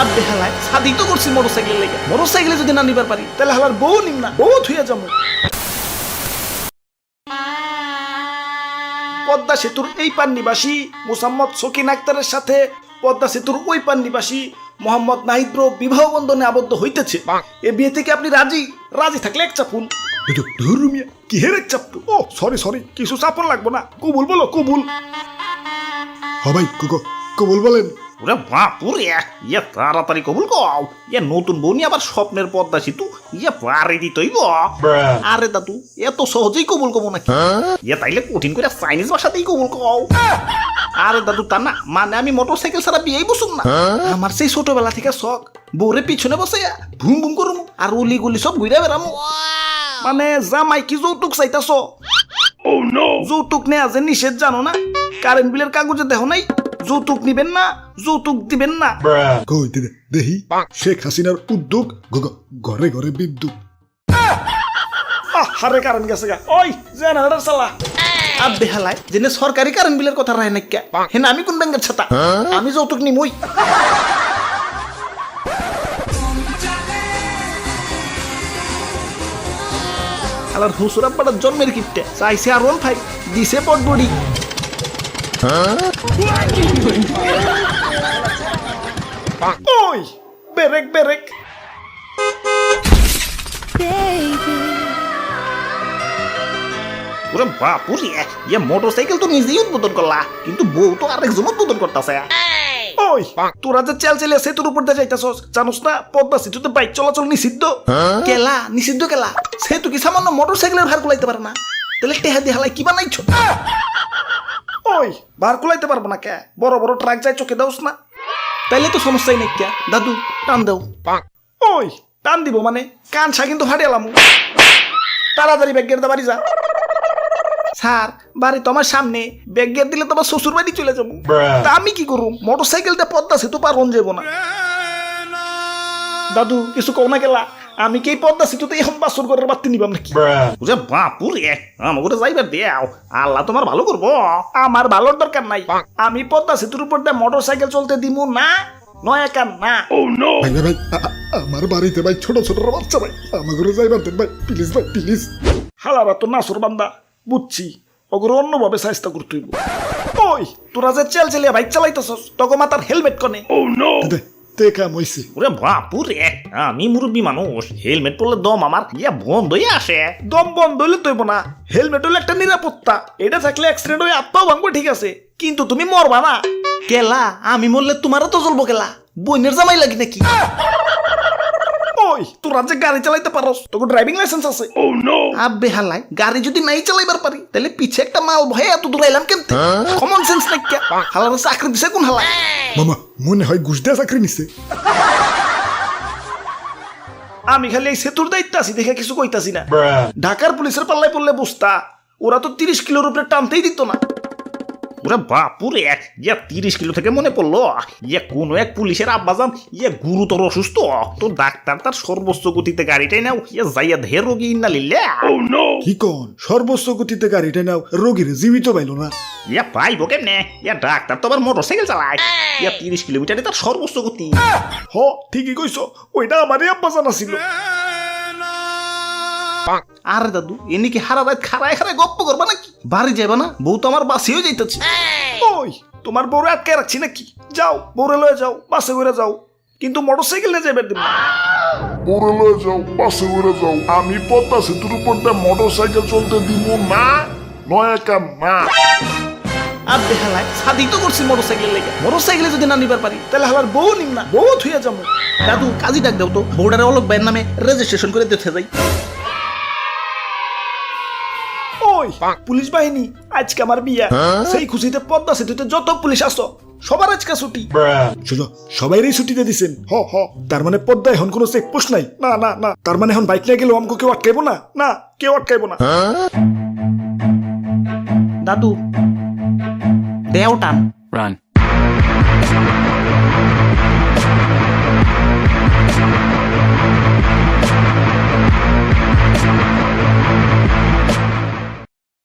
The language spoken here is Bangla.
আর সাদি তো করছি মোটর সাইকেল লেগে। মোটর সাইকেলে যদি না নিবার পারি তাহলে হালার বউ নিম না বউ থুয়ে যাব। পদ্মা সেতুর এই পান নিবাসী মুসাম্মদ সকিন আক্তারের সাথে পদ্মা সেতুর ওই পান নিবাসী মোহাম্মদ নাহিদ ব্রো বিবাহ বন্ধনে আবদ্ধ হইতেছে। এ বিয়ে থেকে আপনি রাজি? রাজি থাকলে এক চাপুন। ধর্মিয়া কি হের এক চাপটু ও সরি সরি কিছু চাপন লাগবো না। কবুল বলো কবুল। হবাই কুকো কবুল বলেন। ওরে বাপুরে ইয়ে তাড়াতাড়ি কবুল কও ইয়ে নতুন বউনি আবার স্বপ্নের পদ্মা সেতু ইয়ে পারে দিতইব আরে দাদু এত সহজেই কবুল কবো নাকি? ইয়ে তাইলে কঠিন করে চাইনিজ ভাষাতেই কবুল কও আরে দাদু তা না মানে আমি মোটর সাইকেল ছাড়া বিয়েই বসুন না। আমার সেই ছোটবেলা থেকে শখ বউরে পিছনে বসে ভুম ভুম করুম আর উলি গুলি সব ঘুরে বেড়ামু। মানে জামাই কি যৌতুক চাইতাছ? যৌতুক নেওয়া যে নিষেধ জানো না? কারেন্ট বিলের কাগজে দেখো নাই? যৌতুক নিবেন না যৌতুক দিবেন না। কই দে দে- দেহি শেখ হাসিনার উদ্যোগ? ঘরে ঘরে বিদ্যুৎ। হারে কারেন্ট গেছে গা। ওই জেনারেটর চালা। আর বেহালায় যেনে সরকারি কারেন্ট বিলের কথা রায় নাকি হেন আমি কোন ব্যাংকের ছাতা? আমি যৌতুক নিমই। আলার জন্মের কিপটে। চাইছে আর ওয়ান ফাইভ দিছে পটবড়ি। ওই বেরেক বেরেক ওরে বাপুরে ইয়ে মোটরসাইকেল তো নিজেই উদ্বোধন করলা কিন্তু বউ তো আরেকজন উদ্বোধন করতেছে। ওই তোরা যে চেল চেলে সেতুর উপর দিয়ে যাইতাছস জানোস না পদ্মা সেতুতে বাইক চলাচল নিষিদ্ধ। কেলা নিষিদ্ধ কেলা? সেতু কি সামান্য মোটরসাইকেলের ভার কুলাইতে পারে না? তাহলে টেহা দিয়ে হালাই কি বানাইছো? ওই ভার কুলাইতে পারব না কে? বড় বড় ট্রাক যায় চোখে দাওস না। তাইলে তো সমস্যাই নেই কে? দাদু টান দেও। ওই টান দিব মানে? কানসা কিন্তু তাড়াতাড়ি ব্যাগের দা বাড়ি যা। স্যার বাড়ি তোমার সামনে। ব্যাগের দিলে তোমার শ্বশুর বাড়ি চলে যাব। তা আমি কি করুম? মোটর সাইকেলটা পদ্মা সেতু পার যাব না। দাদু কিছু কও না গেলা আমি কি পদ্মা সেতুতে এখন বাসর করে বাড়তে নিবাম নাকি? বুঝে বাপুরে আমাকে তো যাইবার দেও। আল্লাহ তোমার ভালো করব। আমার ভালোর দরকার নাই। আমি পদ্মা সেতুর উপর দিয়ে মোটর সাইকেল চলতে দিমু না? নয় একা না। ভাই ভাই ভাই আ- আ- আমার বাড়িতে ভাই ছোট ছোট বাচ্চা ভাই। আমাকে যাইবার দেন ভাই প্লিজ ভাই প্লিজ হালারা তো নাসর বান্দা বুঝছি। ওগুলো অন্যভাবে চেষ্টা করতে হইব। ওই তোরা যে চেল চেলিয়া বাইক চালাইতেছস তখন মাতার হেলমেট কনে। দে তে কাম হইছে ওরে বাপুরে, আমি মুরব্বী মানুষ, হেলমেট পরলে দম আমার, ইয়া বন্ধ হয়ে আসে। দম বন্ধ হইলে তৈব না। হেলমেট হইলে একটা নিরাপত্তা, এটা থাকলে অ্যাক্সিডেন্ট হয়ে আত্মাও ভাঙবো, ঠিক আছে। কিন্তু তুমি মরবা না। কেলা, আমি মরলে তোমারও তো চলবো কেলা। বইনের জামাই লাগি নাকি? তোরা যে গাড়ি চালাইতে পারস। তোকে ড্রাইভিং লাইসেন্স আছে। ও নো আবে হালাই গাড়ি যদি নাই চালাইবার পারি তাহলে পিছে একটা মাল ভয়ে এত দূর আইলাম কেমতে? কমন সেন্স নাই কে? হালার চাকরি দিছে কোন হালা মামা মনে হয় ঘুষ দেয়া চাকরি নিছে। আমি খালি এই সেতুর দায়িত্ব আছি দেখে কিছু কইতাছি না। ঢাকার পুলিশের পাল্লায় পড়লে বুঝতা ওরা তো তিরিশ কিলোর উপরে টানতেই দিত না। ওরা বাপুরে ইয়া তিরিশ কিলো থেকে মনে পড়ল ইয়া কোনো এক পুলিশের আব্বাজান ইয়া গুরুতর অসুস্থ তো ডাক্তার তার সর্বোচ্চ গতিতে গাড়িটাই নাও ইয়া যাইয়া ধের রোগী ইন্না লিল্লে। কি কন? সর্বোচ্চ গতিতে গাড়িটা নাও রোগীর জীবিত পাইল না। ইয়া পাইবো কেমনে? ইয়া ডাক্তার তো আবার মোটর সাইকেল চালায়। ইয়া তিরিশ কিলোমিটারে তার সর্বোচ্চ গতি। হ ঠিকই কইছো ওইটা আমারই আব্বাজান ছিল আরে দাদু এনে কি হারা রাত খারায় খারায় গপ্প করবা নাকি? বাড়ি না বউ তো আমার বাসেও যাইতেছে। ওই তোমার বউরে আটকে রাখছি নাকি? যাও বউরে লয়ে যাও বাসে করে যাও। কিন্তু মোটর সাইকেল নিয়ে যাবে পরে লয়ে যাও বাসে যাও। আমি পদ্মা সেতুর উপর দিয়ে মোটর সাইকেল চলতে দিব না নয় না আর তো করছি মোটর সাইকেল লেগে। মোটর সাইকেলে যদি না নিবার পারি তাহলে হালার বউ নিম না বউ থুয়ে যাব দাদু কাজী ডাক দাও তো বউডারে অলক ভাইয়ের নামে রেজিস্ট্রেশন করে দিতে যাই। ওই পুলিশ বাহিনী আজকে আমার বিয়া। সেই খুশিতে পদ্মা সেতুতে যত পুলিশ আসো সবার আজকে ছুটি। শুনো সবাইরই ছুটিতে দিছেন। হ হ। তার মানে পদ্মায় এখন কোনো চেকপোস্ট নাই। না না না। তার মানে এখন বাইক নিয়ে গেলেও আমাকে কেউ আটকাইবো না। না কেউ আটকাইবো না। দাদু দেও টান। Run.